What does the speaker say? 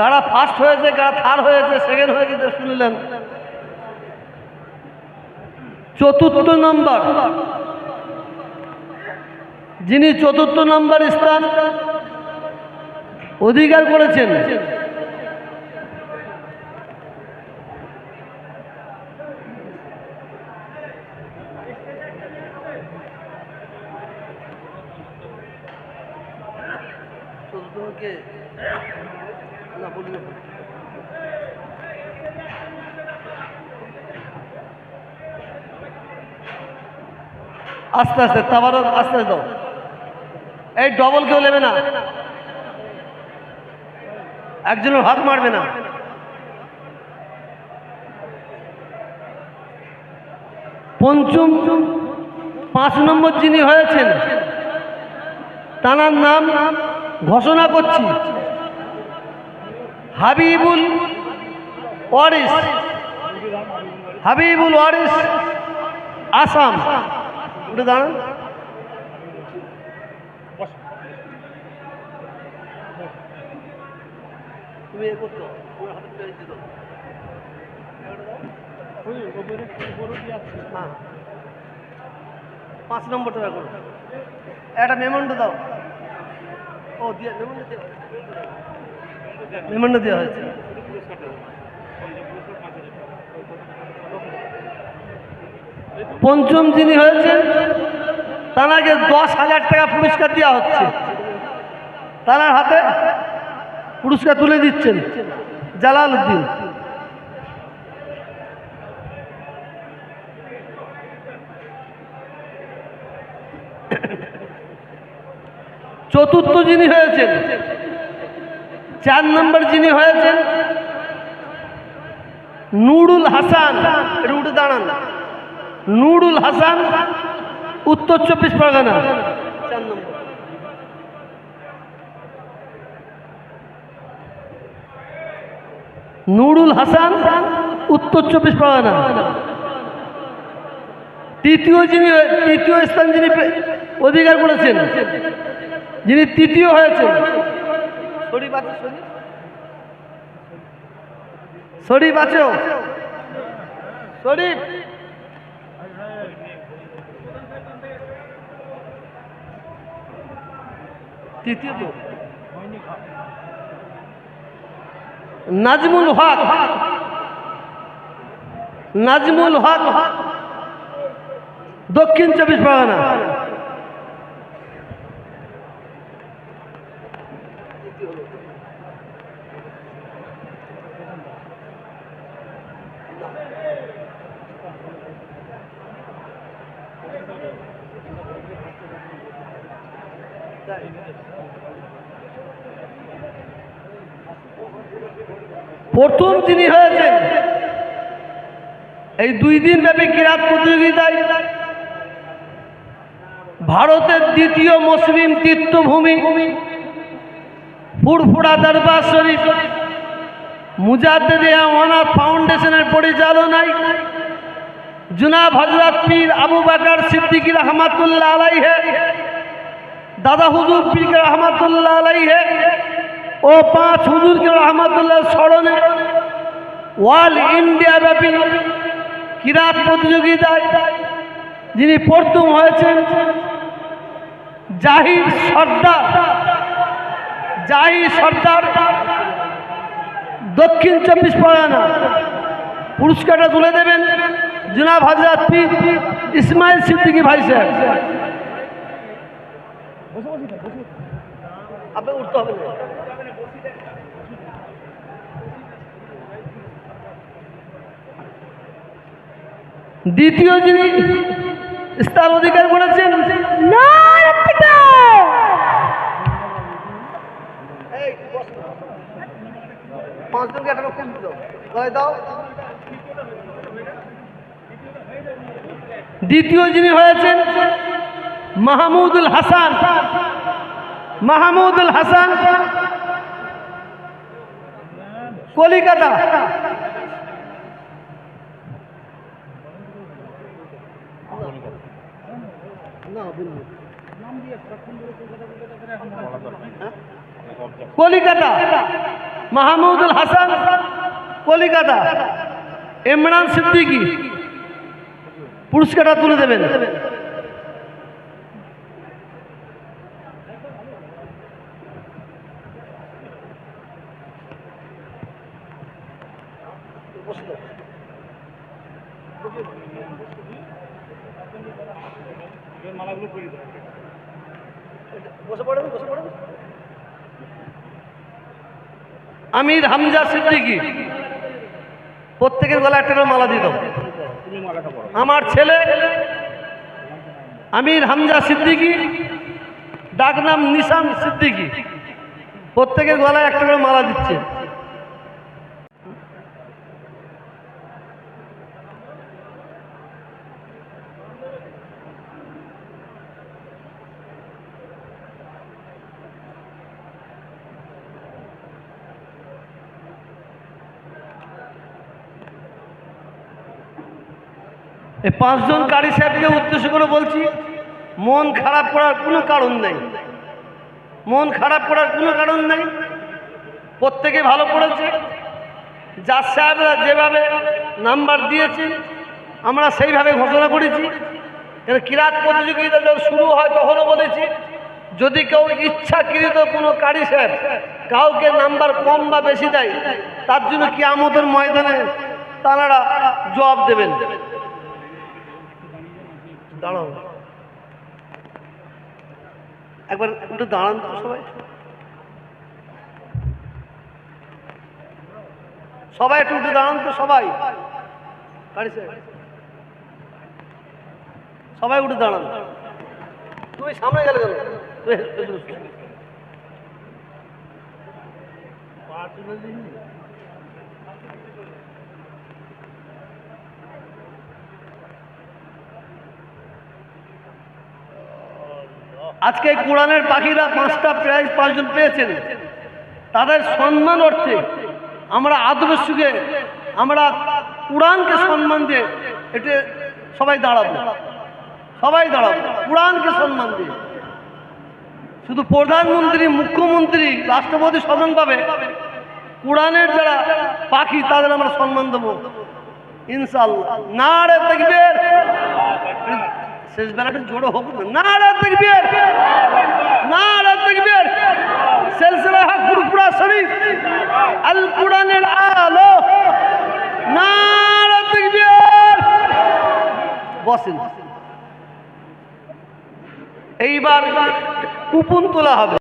কারা ফার্স্ট হয়েছে, কারা থার্ড হয়েছে সেকেন্ড হয়েছে শুনলেন। চতুর্থ নম্বর। যিনি চতুর্থ নম্বর স্থান অধিকার করেছেন চতুর্থকে না বলি না। আস্তে আস্তে তাবারও আস্তে আস্তে এই ডবল কেউ নেবে না। একজনের হাত মারবে না। পঞ্চম, পাঁচ নম্বর যিনি হয়েছেন, তানার নাম ঘোষণা করছি। হাবিবুল ওয়ারিস। হাবিবুল ওয়ারিস আসাম। দাঁড়ান। তুমি এ হ্যাঁ। পাঁচ নম্বরটা রাখো। একটা মেমন্ড দাও। ও, দিয়ে মেমন্ড দেওয়া মেমন্ড দেওয়া হয়েছে। পঞ্চম যিনি হয়েছেন তানাকে দশ হাজার টাকা পুরস্কার দেওয়া হচ্ছে। তানার হাতে পুরস্কার তুলে দিচ্ছেন জালাল উদ্দিন চতুর্থ যিনি হয়েছেন চার নম্বর যিনি হয়েছেন নুরুল হাসান। উঠে দাঁড়ান। নুরুল হাসান উত্তর চব্বিশ পরগনা। চার নম্বর। নুরুল হাসান উত্তর চব্বিশ পরগনা। তৃতীয় যিনি তৃতীয় স্থান যিনি অধিকার করেছেন যিনি তৃতীয় হয়েছেন শরীফ আছে শরীফ নাজমুল হক। নাজমুল হক। দক্ষিণ চব্বিশ পরগনা। প্রথম যিনি হয়েছেন এই দুই দিন ব্যাপী ক্রীড়া প্রতিযোগিতায় ভারতের দ্বিতীয় মুসলিম তীর্থভূমি ফুরফুরা দরবার শরীফ। মুজাদ্দিদিয়া অনাথ ফাউন্ডেশনের পরিচালনায় জুনাব হজরত পীর আবু বাকার সিদ্দিকী রহমাতুল্লাহ আলাইহে, দাদা হুজুর পীর রহমাতুল্লাহ আলাইহে ও পাঁচ হুজুরকে রহমাতুল্লাহ স্মরণে ওয়াল ইন্ডিয়া ব্যাপী কিরাত প্রতিযোগিতায় যিনি প্রথম হয়েছেন জাহির সর্দার জাহির সর্দার দক্ষিণ চব্বিশ পরগনা। পুরস্কারটা তুলে দেবেন জুনাব হাজরাত পীর ইসমাইল সিদ্দিকী ভাই সাহেব আপনি উঠতে হবে দ্বিতীয় যিনি স্থান অধিকার করেছেন পাঁচজনকে একটা দাও গলায় দাও। দ্বিতীয় যিনি হয়েছেন মাহমুদুল হাসান। মাহমুদুল হাসান কলিকাতা। কলিকাতা মাহমুদুল হাসান কলিকাতা। ইমরান সিদ্দিকী পুরস্কারটা তুলে দেবেন। আমির হামজা সিদ্দিকি। প্রত্যেকের গলায় একটা করে মালা দাও। আমার ছেলে আমির হামজা সিদ্দিকি, ডাকনাম নিশান সিদ্দিকি। প্রত্যেকের গলায় একটা করে মালা দিচ্ছে। এই পাঁচজন কারি সাহেবকে উদ্দেশ্য করে বলছি, মন খারাপ করার কোনো কারণ নেই। মন খারাপ করার কোনো কারণ নেই। প্রত্যেকে ভালো করেছে। যার সাহেবরা যেভাবে নাম্বার দিয়েছেন, আমরা সেইভাবে ঘোষণা করেছি। কেন কিরাত প্রতিযোগিতা যখন শুরু হয় তখনও বলেছি, যদি কেউ ইচ্ছাকৃত কোনো কারি সাহেব কাউকে নাম্বার কম বা বেশি দেয়, তার জন্য কি আমাদের ময়দানে তারা জবাব দেবেন। দাঁড়াও। একবার একটু দাঁড়ান তো সবাই। সবাই একটু উঠে দাঁড়ান তো সবাই। সবাই উঠে দাঁড়ান। তুমি সামনে গেলে গেল আজকে কোরআনের পাখিরা পাঁচটা প্রাইজ পাঁচজন পেয়েছেন। তাদের সম্মান অর্থে আমরা আদবের সুখে আমরা কোরআনকে সম্মান দিয়ে এটা সবাই দাঁড়াবো। সবাই দাঁড়াবো, কোরআনকে সম্মান দিয়ে। শুধু প্রধানমন্ত্রী, মুখ্যমন্ত্রী, রাষ্ট্রপতি সম্মান পাবে। কোরআনের যারা পাখি, তাদের আমরা সম্মান দেবো। ইনশাল্লাহ না রে দেখবেন শেষ বেলাটা জোড়ো হোক না নারা না তকবীর সিলসিলা ফুরফুরা শরীফ। আল কুরআনের আলো। তকবীর বসেন। এইবার কুপন তোলা হবে।